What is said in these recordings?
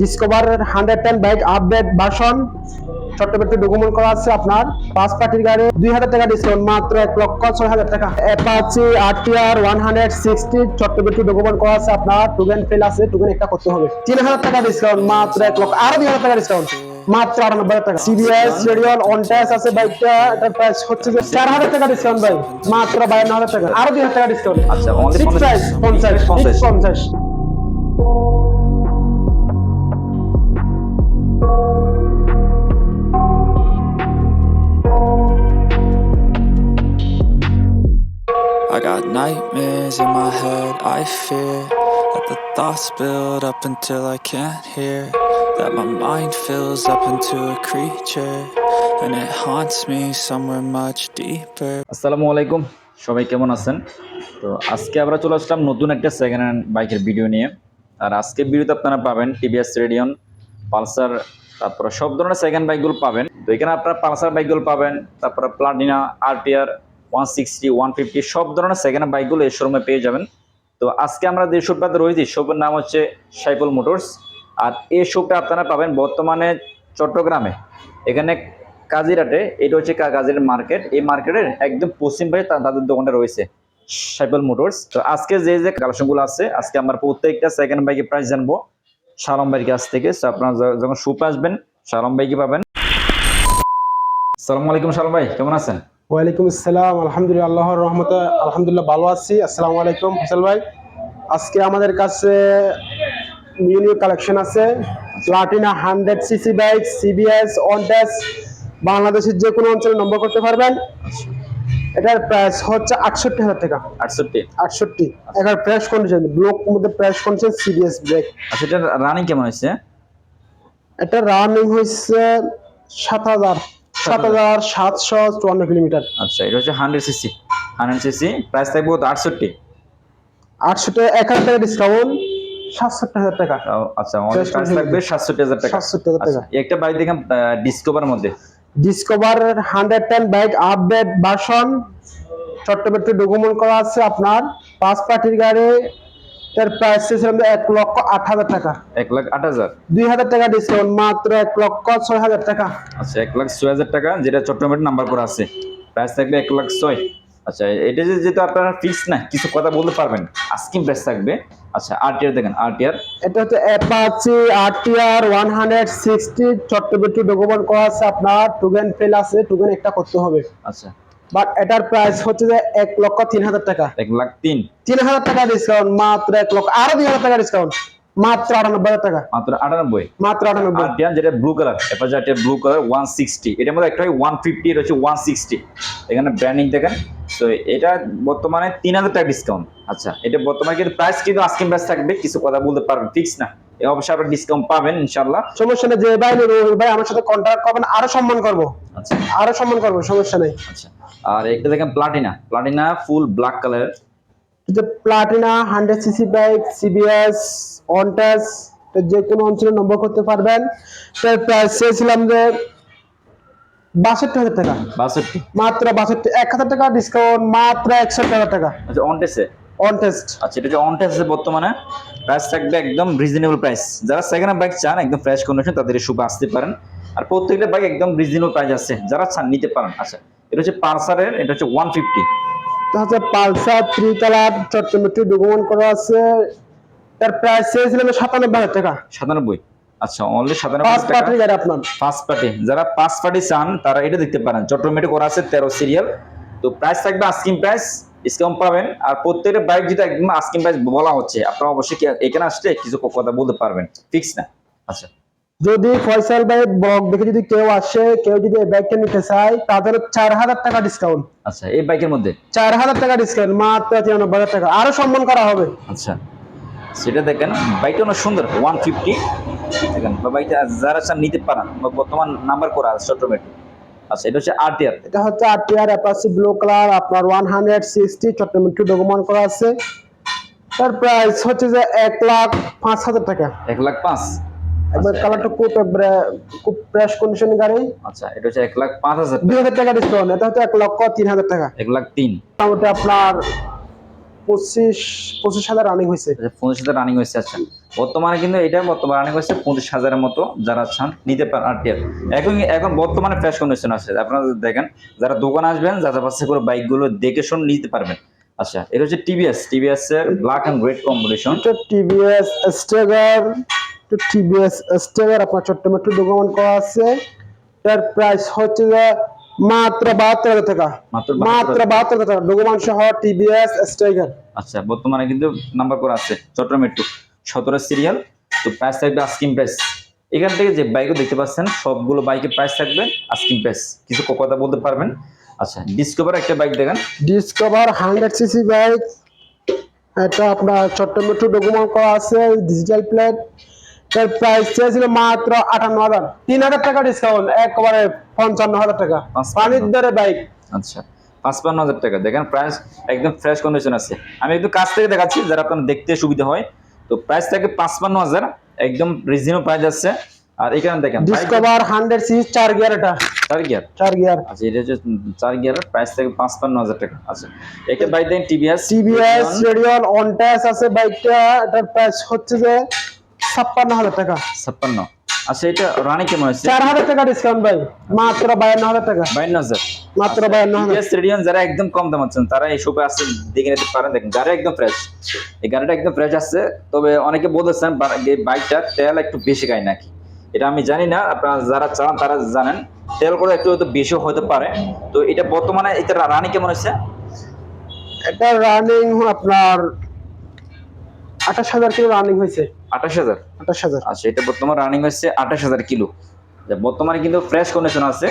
ডিসকভারের hundred ten bike update version চট্টগ্রামে document করা আছে আপনার। পাঁচ পার্টির গাড়ি দুই হাজার টাকা ডিসকাউন্ট মাত্র এক লক্ষ ছয় হাজার টাকা। Apache RTR one hundred sixty চট্টগ্রামে ডকুমেন্ট করা আছে আপনার। টুগেন ফেল আছে টুগেন একটা করতে হবে। তিন হাজার টাকা ডিসকাউন্ট মাত্র এক লক্ষ আরও দুই হাজার টাকা ডিসকাউন্ট মাত্র আটানব্বই হাজার টাকা। সিবিএস রেডিওল অন আছে বাইকটা এটার প্রাইস হচ্ছে যে চার হাজার টাকা ডিসকাউন্ট ভাই। মাত্র বায়ান্ন হাজার টাকা আরও দুই হাজার টাকা ডিসকাউন্ট আচ্ছা, পঞ্চাশ। পঞ্চাশ। পঞ্চাশ। I got nightmares in my head, I fear that the thoughts build up until I can't hear. That my mind fills up into a creature and it haunts me somewhere much deeper. আসসালামু আলাইকুম। সবাই কেমন আছেন? তো আজকে আমরা চলে আসলাম নতুন একটা সেকেন্ড হ্যান্ড বাইকের ভিডিও নিয়ে। আর আজকে ভিডিওতে আপনারা পাবেন টিভিএস রেডিয়ন পালসার তারপর সব ধরনের সেকেন্ড বাইকগুলো পাবেন। তো এখানে আপনারা পালসার বাইকগুলো পাবেন তারপর Platina RTR one sixty one fifty সব ধরনের সেকেন্ড হ্যান্ড বাইকগুলো এই শোরুমে পেয়ে যাবেন। তো আজকে আমরা যে শোরুমটাতে রয়েছি শোপের নাম হচ্ছে সাইফুল মোটরস আর এই শোপটা আপনারা পাবেন বর্তমানে চট্টগ্রামে। এখানে কাজিরাটে, এটা হচ্ছে কা- কাজিরাট মার্কেট এই মার্কেটের একদম পশ্চিম পাশে তাদের দোকানটা রয়েছে সাইফুল মোটরস তো আজকে যে যে কালেকশনগুলো আছে, আজকে আমরা প্রত্যেকটা সেকেন্ড বাইকের প্রাইস জানব। শালম ভাইয়ের কাছ থেকে। তো আপনারা যখন সুপে আসবেন শালম ভাইকে পাবেন। সালামু আলাইকুম ভাই, কেমন আছেন? ওয়ালাইকুম আসসালাম আলহামদুলিল্লাহ আল্লাহর রহমতে আলহামদুলিল্লাহ ভালো আছি। আসসালামু আলাইকুম ফসল ভাই। আজকে আমাদের কাছে নিউ নিউ কালেকশন আছে। Platina hundred CC bike CBS on test বাংলাদেশের যে কোনো অঞ্চলে নম্বর করতে পারবেন। এটার প্রাইস হচ্ছে আটষট্টি হাজার টাকা। আটষট্টি? আটষট্টি। এটার প্রাইস কন্ডিশন ব্লক মধ্যে প্রাইস কন্ডিশন সিবিএস ব্রেক আচ্ছা এটা রানিং কেমন হয়েছে? এটা রানিং হয়েছে সাত হাজার। সাত হাজার সাতশো চুয়ান্ন কিলোমিটার। আচ্ছা এটা হচ্ছে hundred CC hundred CC price থাকবে আটষট্টি? আটশো এক হাজার টাকা ডিসকাউন্ট সাতষট্টি হাজার টাকা। আচ্ছা আমাদের প্রাইস থাকবে সাতষট্টি হাজার টাকা। 67,000 টাকা। আচ্ছা, একটা বাইক দেখলাম ডিসকভার মধ্যে। Discover hundred ten bike update version চট্টগ্রামে ডকুমেন্ট করা আছে আপনার। পাঁচ পার্টির গাড়ি এর প্রাইস ছিল এক লক্ষ আট হাজার টাকা। এক লাখ আট হাজার? দুই হাজার টাকা ডিসকাউন্ট মাত্র এক লক্ষ ছয় হাজার টাকা। আচ্ছা এক লাখ ছয় হাজার টাকা যেটা চট্টগ্রামের নাম্বার করা আছে। প্রাইস থাকবে এক লাখ ছয়। আচ্ছা এটা যেহেতু আপনারা ফিক্স না কিছু কথা বলতে পারবেন। আস্কিং প্রাইস থাকবে। আচ্ছা আরটিআর দেখেন আরটিআর এটা হচ্ছে Apache RTR one hundred sixty চট্টগ্রামে ডকুমেন্ট করা আছে আপনার টুগেন ফেল আছে টুগেন একটা করতে হবে। আচ্ছা। বাট এটার প্রাইস হচ্ছে যে এক লক্ষ তিন হাজার টাকা। এক লাখ তিন। তিন হাজার টাকা ডিসকাউন্ট মাত্র এক লক্ষ আরও দুই হাজার টাকা ডিসকাউন্ট মাত্র আটানব্বই হাজার টাকা। মাত্র আটানব্বই। মাত্র আটানব্বই। যেটা blue colour blue colour one sixty এটার মধ্যে একটা ওয়ান ফিফটি এটা হচ্ছে ওয়ান সিক্সটি এখানে ব্র্যান্ডিং দেখেন। তো এটা বর্তমানে তিন হাজার টাকা ডিসকাউন্ট আচ্ছা এটা বর্তমানে কিন্তু প্রাইস কিন্তু আস্কিং প্রাইস থাকবে কিছু কথা বলতে পারবেন ফিক্স না। অবশ্যই আপনার ডিসকাউন্ট পাবেন ইনশাল্লাহ সমস্যা নেই যে ভাই নেবে ভাই আমার সাথে কন্ট্যাক্ট করবেন আরও সম্মান করব। আচ্ছা। আরও সম্মান করব সমস্যা নেই। আচ্ছা। আর একটা দেখেন Platina Platina full black colour যে Platina hundred CC bike CBS on test যে কোনো অঞ্চলে নম্বর করতে পারবেন। তার প্রাইস চেয়েছিলাম যে বাষট্টি হাজার টাকা। বাষট্টি। মাত্র বাষট্টি এক হাজার টাকা ডিসকাউন্ট মাত্র একষট্টি হাজার টাকা। আচ্ছা অনটেসে অন টেস্ট আচ্ছা এটা হচ্ছে অনটেসে বর্তমানে প্রাইস থাকবে একদম রিজনেবল প্রাইস যারা সেকেন্ড বাইক চান একদম ফ্রেশ কন্ডিশন তাদের শুভ আসতে পারেন। আর প্রত্যেকটা বাইক একদম রিজনেবল প্রাইস আছে যারা চান নিতে পারেন। আচ্ছা এটা হচ্ছে পালসারের এটা হচ্ছে ওয়ান ফিফটি হচ্ছে পালসার থ্রি কালার চট্টগ্রামে ডকুমেন্ট করা আছে। তার প্রাইস চেয়েছিলাম সাতানব্বই হাজার টাকা। সাতানব্বই? আচ্ছা অনলি সাতানব্বই পাঁচ পার্টির গাড়ি আপনার। পাঁচ পার্টি যারা পাঁচ পার্টি চান তারা এটা দেখতে পারেন। চট্টগ্রামে করা আছে তেরো সিরিয়াল তো প্রাইস থাকবে আস্কিং প্রাইস ডিসকাউন্ট পাবেন। আর প্রত্যেকটা বাইক যেটা একদম আস্কিং প্রাইস বলা হচ্ছে আপনারা অবশ্যই এখানে আসলে কিছু কথা বলতে পারবেন। ফিক্স না? আচ্ছা। যদি ফয়সাল ভাই ব্লগ দেখে যদি কেউ আসে কেউ যদি এই বাইকটা নিতে চায় তাদের চার হাজার টাকা ডিসকাউন্ট আচ্ছা এই বাইকের মধ্যে? চার হাজার টাকা ডিসকাউন্ট মাত্র তিরানব্বই হাজার টাকা। আরও সম্মান করা হবে। আচ্ছা। সেটা দেখেন বাইকটা অনেক সুন্দর ওয়ান ফিফটি দেখেন বাইকটা যারা চান নিতে পারেন বর্তমান নাম্বার করা আছে আচ্ছা এটা হচ্ছে আরটিআর এটা হচ্ছে আরটিআর অ্যাপাসি ব্লু কালার আপনার one hundred sixty Chattogram two document করা আছে। তার প্রাইস হচ্ছে যে এক লাখ পাঁচ হাজার টাকা। এক লাখ পাঁচ। একবার আচ্ছা, কালারটা খুব একবারে খুব ফ্রেশ কন্ডিশন গাড়ি। আচ্ছা এটা হচ্ছে এক লাখ পাঁচ হাজার দুই হাজার টাকা ডিসকাউন্ট এটা হচ্ছে এক লক্ষ তিন হাজার টাকা। এক লাখ তিন। মোটামুটি আপনার পঁচিশ পঁচিশ হাজার রানিং হয়েছে। আচ্ছা ফোনের সাথে রানিং হয়েছে আচ্ছা। বর্তমানে কিন্তু এটা বর্তমানে রানিং হচ্ছে পঁচিশ হাজারের মতো যারা চান নিতে পারেন আরটিআর। এখন এখন বর্তমানে ফ্রেশ কন্ডিশন আছে। আপনারা দেখেন যারা দোকান আসবেন যারা পাশে করে বাইকগুলো দেখে শুনে নিতে পারবেন। আচ্ছা এটা হচ্ছে টিভিএস টিভিএস এর ব্ল্যাক অ্যান্ড রেড কম্বিনেশন এটা টিভিএস স্টেগার তো টিভিএস স্টেগার আপনার ছোট্ট মেট্রো ডকুমেন্ট করা আছে। এর প্রাইস হচ্ছে মাত্র বাহাত্তর হাজার টাকা। মাত্র মাত্র বাহাত্তর হাজার টাকা। ডকুমেন্ট সহ টিভিএস স্টেগার আচ্ছা বর্তমানে কিন্তু নাম্বার করা আছে চট্টগ্রাম মেট্রো সতেরো সিরিয়াল তো প্রাইস থাকবে আস্কিং প্রাইস এখান থেকে যে বাইকও দেখতে পাচ্ছেন সবগুলো বাইকের প্রাইস থাকবে আস্কিং প্রাইস কিছু কথা বলতে পারবেন? আচ্ছা ডিসকভার একটা বাইক দেখেন। ডিসকভার হান্ড্রেড সিসি বাইক এটা আপনার ছোট্ট মেট্রো ডকুমেন্ট করা আছে ডিজিটাল প্লেট এর প্রাইস চেয়েছিল মাত্র আটান্ন হাজার। তিন হাজার টাকা ডিসকাউন্ট একবারে পঞ্চান্ন হাজার টাকা। পানির দরে বাইক আচ্ছা পাঁচপান্ন হাজার টাকা। দেখেন প্রাইস একদম ফ্রেশ কন্ডিশন আছে। আমি একটু কাছ থেকে দেখাচ্ছি যারা আপনার দেখতে সুবিধা হয়। তো প্রাইস থাকে পাঁচপান্ন হাজার একদম রিজনেবল প্রাইস আছে। আর এখানে দেখেন ডিসকভার হান্ড্রেড সিসি চার গিয়ার এটা। চার গিয়ার চার গিয়ার আচ্ছা এটা হচ্ছে চার গিয়ারের প্রাইস থাকে পাঁচপান্ন হাজার টাকা। আচ্ছা একটা বাইক দেখেন TVS TVS Radeon on touch আছে বাইকটা এটার প্রাইস হচ্ছে যে ছাপ্পান্ন হাজার টাকা। ছাপ্পান্ন। আচ্ছা এটা রানি কেমন চার হাজার টাকা ডিসকাউন্ট ভাই মাত্র বায়ান্ন হাজার টাকা। বায়ান্ন হাজার। মাত্র টিভিএস রেডিয়ন যারা একদম কম দাম আছেন তারা এই শপে দেখে নিতে পারেন। দেখেন গাড়ি একদম ফ্রেশ এই গাড়িটা একদম ফ্রেশ আছে। তবে অনেকে বলেছেন বাইকটা তেল একটু বেশি খায় নাকি? এটা আমি জানি না আপনারা যারা চান তারা জানেন। তেল করে একটু হয়তো বেশি হতে পারে। তো এটা বর্তমানে এটা রানি কেমন হচ্ছে এটা রানিং আপনার আঠাশ হাজার কিলো রানিং হয়েছে। আঠাশ হাজার? আঠাশ হাজার। আচ্ছা এটা বর্তমানে রানিং হচ্ছে আঠাশ হাজার কিলো। বর্তমানে কিন্তু ফ্রেশ কন্ডিশন আছে।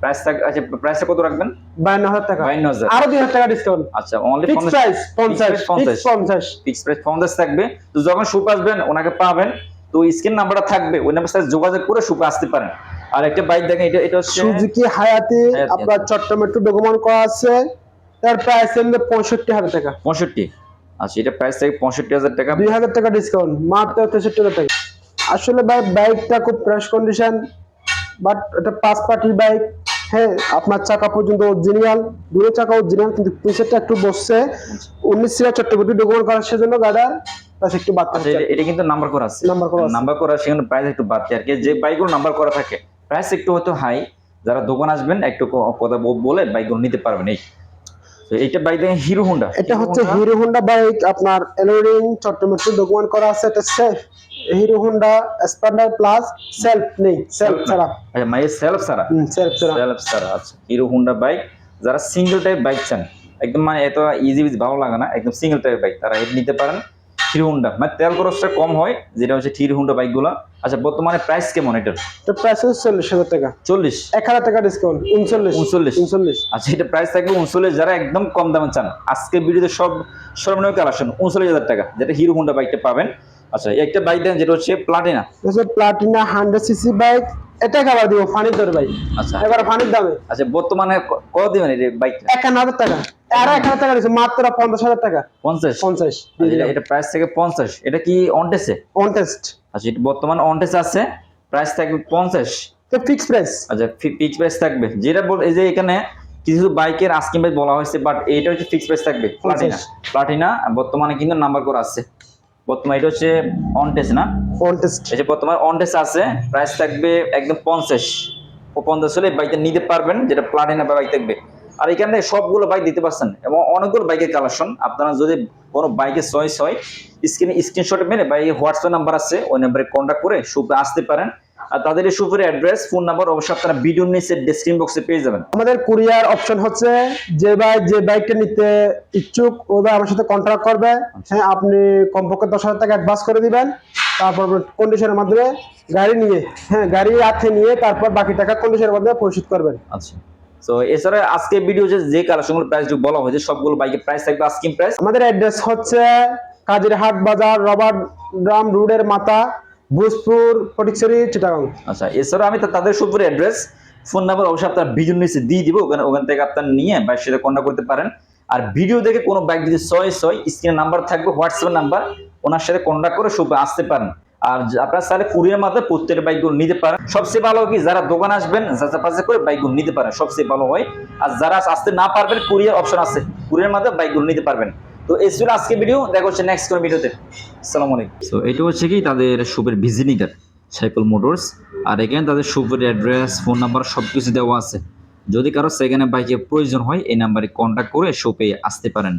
প্রাইস থাক আচ্ছা প্রাইসটা কত রাখবেন? বায়ান্ন হাজার টাকা। বায়ান্ন হাজার। আরও দুই হাজার টাকা ডিসকাউন্ট আচ্ছা অনলি ফিক্স প্রাইস পঞ্চাশ পঞ্চাশ। ফিক্স পঞ্চাশ। ফিক্স প্রাইস পঞ্চাশ থাকবে। তো যখন সুপ আসবেন ওনাকে পাবেন। তো স্ক্রিন নাম্বারটা থাকবে। ওই নাম্বার সাথে যোগাযোগ করে সুপে আসতে পারেন। আর একটা বাইক দেখেন এটা এটা হচ্ছে সুজুকি হায়াতি হায়াতি, আপনার চট্টমেট্রো ডকুমেন্ট করা আছে। তার প্রাইস টাকা। পঁয়ষট্টি? আচ্ছা এটা প্রাইস থাকে টাকা। দুই হাজার টাকা ডিসকাউন্ট মাত্র টাকা। আসলে ভাই বাইকটা খুব ফ্রেশ কন্ডিশন বাট এটা পাঁচ পার্টির বাইক হ্যাঁ আপনার চাকা পর্যন্ত অরিজিনাল দুটো চাকা অরিজিনাল কিন্তু পিছেরটা একটু বসছে। উনিশ সিরা চট্টগ্রাম ডকুমেন্ট করার সেজন্য গাড়ার একটু বাচ্চা আচ্ছা এটা- কিন্তু নাম্বার করা আছে। Number করা নাম্বার করা সেখানে প্রাইস একটু বাড়তি আর কি। যে বাইকগুলো নাম্বার করা থাকে প্রাইস একটু হয়তো হাই যারা দোকান আসবেন একটু কথা বলে বাইকগুলো নিতে পারবেন এই। তো এইটা বাইক দেখেন হিরো হোন্ডা এটা হচ্ছে হিরো হোন্ডা বাইক আপনার এলোরিং চট্টমেট্রো ডকুমেন্ট করা আছে এটা safe Hero Honda Splendor plus self নেই সেলফ ছাড়া। আচ্ছা মাই সেলফ সারা সেলফ ছাড়া। সেলফ সারা আচ্ছা। হিরো হোন্ডা বাইক যারা সিঙ্গেল টাইপ বাইক চান একদম মানে এত ইজি ইজি ভালো লাগে না একদম সিঙ্গেল টাইপ বাইক তারা এটা নিতে পারেন হিরো হোন্ডা। মানে তেল খরচটা কম হয় যেটা হচ্ছে হিরো হোন্ডা বাইকগুলো। আচ্ছা বর্তমানে প্রাইস কেমন এটার? তো প্রাইস হচ্ছে চল্লিশ হাজার টাকা। চল্লিশ? এক হাজার টাকা ডিসকাউন্ট উনচল্লিশ। উনচল্লিশ। উনচল্লিশ। আচ্ছা এটা প্রাইস থাকবে উনচল্লিশ যারা একদম কম দামে চান। আজকে ভিডিওতে সব সর্বনিম্ন কালেকশন উনচল্লিশ হাজার টাকা যেটা হিরো হোন্ডা বাইকটা পাবেন। আচ্ছা একটা বাইক দেন যেটা হচ্ছে Platina Platina hundred CC bike এটা খাবার দিব ফানির দর ভাই। আচ্ছা। এবার ফানির দামে। আচ্ছা বর্তমানে কত দিবেন এই বাইকটা একান্ন হাজার টাকা। আর এক হাজার টাকা দিচ্ছে মাত্র পঞ্চাশ হাজার টাকা। পঞ্চাশ? পঞ্চাশ। আচ্ছা, এটা- এটা প্রাইস থেকে পঞ্চাশ। এটা কি অনটেসে অন টেস্ট আচ্ছা এটা বর্তমান আছে প্রাইস থাকবে পঞ্চাশ। তো ফিক্স প্রাইস আচ্ছা ফিক্স প্রাইস থাকবে। যেটা বল এই যে এখানে কিছু বাইকের আস্কিং প্রাইস বলা হয়েছে বাট এইটা হচ্ছে ফিক্স প্রাইস থাকবে প্লাটিনা প্লাটিনা বর্তমানে কিন্তু নাম্বার করা আছে। বর্তমানে এটা হচ্ছে অন টেস্ট না? অন টেস্ট এই যে বর্তমানে টেস্ট আছে প্রাইস থাকবে একদম পঞ্চাশ। ও পঞ্চাশ হলে বাইকটা নিতে পারবেন যেটা প্লাটিনা বাইক থাকবে। আর এখানে সবগুলো বাইক দিতে পারছেন এবং অনেকগুলো বাইকের কালেকশন আপনারা যদি কোনো বাইকের চয়েস হয় স্ক্রিনে স্ক্রিনশট মেরে বাইকের এই হোয়াটসঅ্যাপ নাম্বার আছে ওই নাম্বারে কন্ট্যাক্ট করে সুপে আসতে পারেন। আর তাদের এই সুপের অ্যাড্রেস ফোন নাম্বার অবশ্যই আপনারা ভিডিও নিচে ডেসক্রিপশন বক্সে পেয়ে যাবেন। আমাদের কুরিয়ার অপশন হচ্ছে যে বাইক যে বাইকটা নিতে ইচ্ছুক ওরা আমার সাথে কন্ট্রাক্ট করবে। হ্যাঁ আপনি কমপক্ষে দশ হাজার টাকা অ্যাডভান্স করে দিবেন। তারপর কন্ডিশনের মাধ্যমে গাড়ি নিয়ে হ্যাঁ গাড়ি হাতে নিয়ে তারপর বাকি টাকা কন্ডিশনের মাধ্যমে পরিশোধ করবেন। আচ্ছা। তো এছাড়া আজকে ভিডিও যে যে কালেকশনগুলো প্রাইস বলা হয়েছে সবগুলো বাইকের প্রাইস থাকবে আস্কিং প্রাইস আমাদের অ্যাড্রেস হচ্ছে কাজিরহাট বাজার রবার্ট ড্রাম রোডের মাথা ভোজপুর, ফটিকছড়ি, চিটাগাং। আচ্ছা এছাড়া আমি তাদের সুপুর অ্যাড্রেস, ফোন নাম্বার অবশ্যই আপনার ভিডিও নিচে দিয়ে দিব, ওখানে ওখান থেকে আপনার নিয়ে বাইকের সাথে কন্ট্যাক্ট করতে পারেন। আর ভিডিও দেখে কোনো বাইক যদি ছয় ছয় স্ক্রিনের নাম্বার থাকবে হোয়াটসঅ্যাপ নাম্বার ওনার সাথে কন্ট্যাক্ট করে সুপে আসতে পারেন। আর আপনার সাথে কুরিয়ার মাধ্যমে প্রত্যেকের বাইকগুলো নিতে পারেন। সবচেয়ে ভালো কি, যারা দোকান আসবেন যাচা পাশে করে বাইকগুলো নিতে পারেন, সবচেয়ে ভালো হয়। আর যারা আসতে না পারবেন কুরিয়ার অপশন আছে। কুরিয়ার মাধ্যমে বাইকগুলো নিতে পারবেন। তো এই ছিল আজকে ভিডিও দেখা হচ্ছে নেক্সট কোনো ভিডিওতে সালাম আলাইকুম। সো এটা হচ্ছে কি? তাদের শুভের ভিজিটিং সাইকেল মোটরস আর এখানে তাদের শুভের অ্যাড্রেস ফোন নাম্বার সব কিছু দেওয়া আছে। যদি কারও সেখানে বাইকে প্রয়োজন হয়, এই নাম্বারে কন্ট্যাক্ট করে শপে আসতে পারেন।